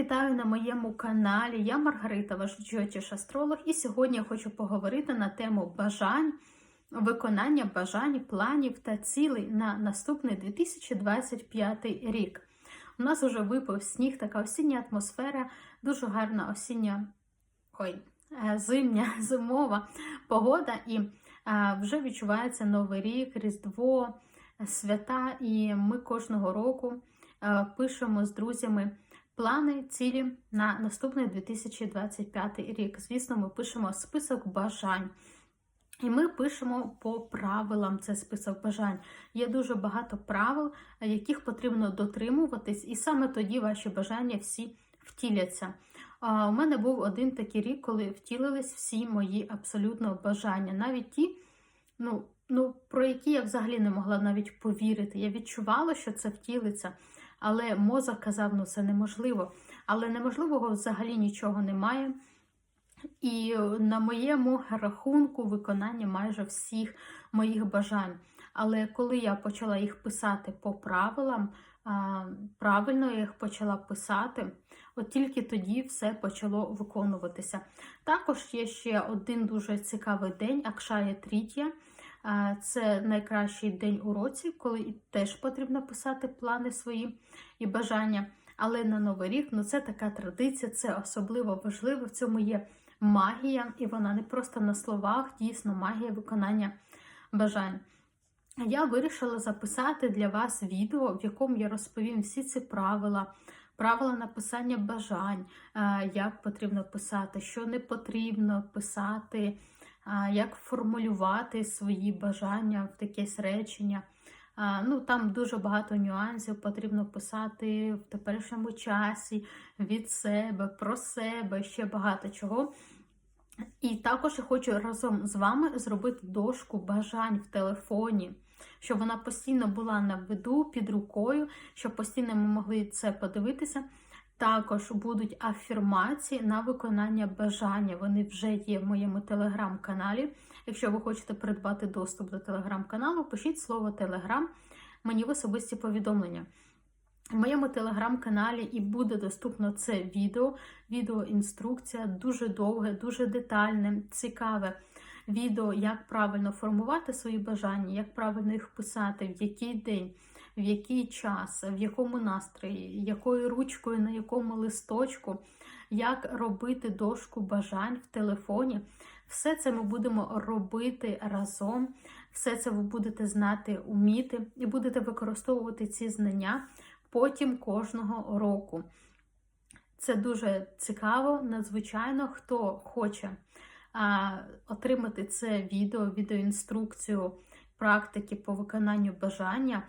вітаю на моєму каналі. Я Маргарита, ваш джотіш астролог, і сьогодні я хочу поговорити на тему бажань, виконання бажань, планів та цілей на наступний 2025 рік. У нас вже випав сніг, така осіння атмосфера, дуже гарна осіння, ой, е, зимня, зимова погода, і е, вже відчувається Новий рік, Різдво, свята, і ми кожного року е, пишемо з друзями. Плани, цілі на наступний 2025 рік. Звісно, ми пишемо список бажань. І ми пишемо по правилам цей список бажань. Є дуже багато правил, яких потрібно дотримуватись, і саме тоді ваші бажання всі втіляться. У мене був один такий рік, коли втілились всі мої абсолютно бажання. Навіть ті, ну, ну, про які я взагалі не могла навіть повірити. Я відчувала, що це втілиться. Але мозок казав, ну це неможливо. Але неможливого взагалі нічого немає. І на моєму рахунку виконання майже всіх моїх бажань. Але коли я почала їх писати по правилам, правильно я їх почала писати, от тільки тоді все почало виконуватися. Також є ще один дуже цікавий день Акшая Трітія. Це найкращий день у році, коли теж потрібно писати плани свої і бажання. Але на Новий рік ну це така традиція, це особливо важливо. В цьому є магія, і вона не просто на словах, дійсно магія виконання бажань. Я вирішила записати для вас відео, в якому я розповім всі ці правила, правила написання бажань, як потрібно писати, що не потрібно писати як формулювати свої бажання в якесь речення. Ну, Там дуже багато нюансів потрібно писати в теперішньому часі від себе, про себе, ще багато чого. І також я хочу разом з вами зробити дошку бажань в телефоні, щоб вона постійно була на виду, під рукою, щоб постійно ми могли це подивитися. Також будуть афірмації на виконання бажання. Вони вже є в моєму телеграм-каналі. Якщо ви хочете придбати доступ до телеграм-каналу, пишіть слово Телеграм, мені в особисті повідомлення. В моєму телеграм-каналі і буде доступно це відео, відеоінструкція, дуже довге, дуже детальне, цікаве відео, як правильно формувати свої бажання, як правильно їх писати, в який день в який час, в якому настрої, якою ручкою, на якому листочку, як робити дошку бажань в телефоні. Все це ми будемо робити разом, все це ви будете знати, уміти, і будете використовувати ці знання потім кожного року. Це дуже цікаво, надзвичайно, хто хоче отримати це відео, відеоінструкцію практики по виконанню бажання.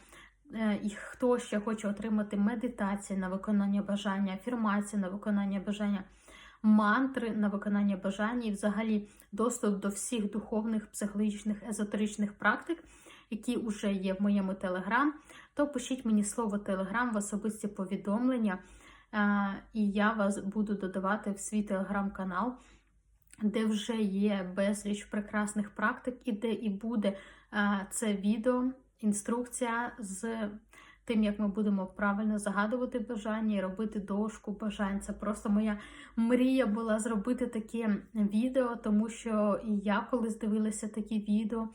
Е, і хто ще хоче отримати медитації на виконання бажання, афірмації на виконання бажання, мантри на виконання бажання і взагалі доступ до всіх духовних, психологічних, езотеричних практик, які вже є в моєму телеграм, то пишіть мені слово телеграм в особисті повідомлення, е, і я вас буду додавати в свій телеграм-канал. Де вже є безліч прекрасних практик, і де і буде е, це відео інструкція з тим, як ми будемо правильно загадувати бажання і робити дошку бажань. Це просто моя мрія була зробити таке відео, тому що я колись дивилася такі відео,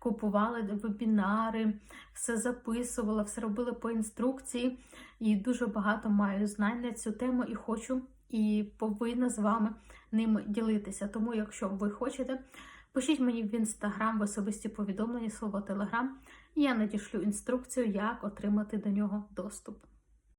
купувала вебінари, все записувала, все робила по інструкції. І дуже багато маю знань на цю тему і хочу. І повинна з вами ними ділитися. Тому, якщо ви хочете, пишіть мені в інстаграм в особисті повідомлення, слово телеграм і я надішлю інструкцію, як отримати до нього доступ.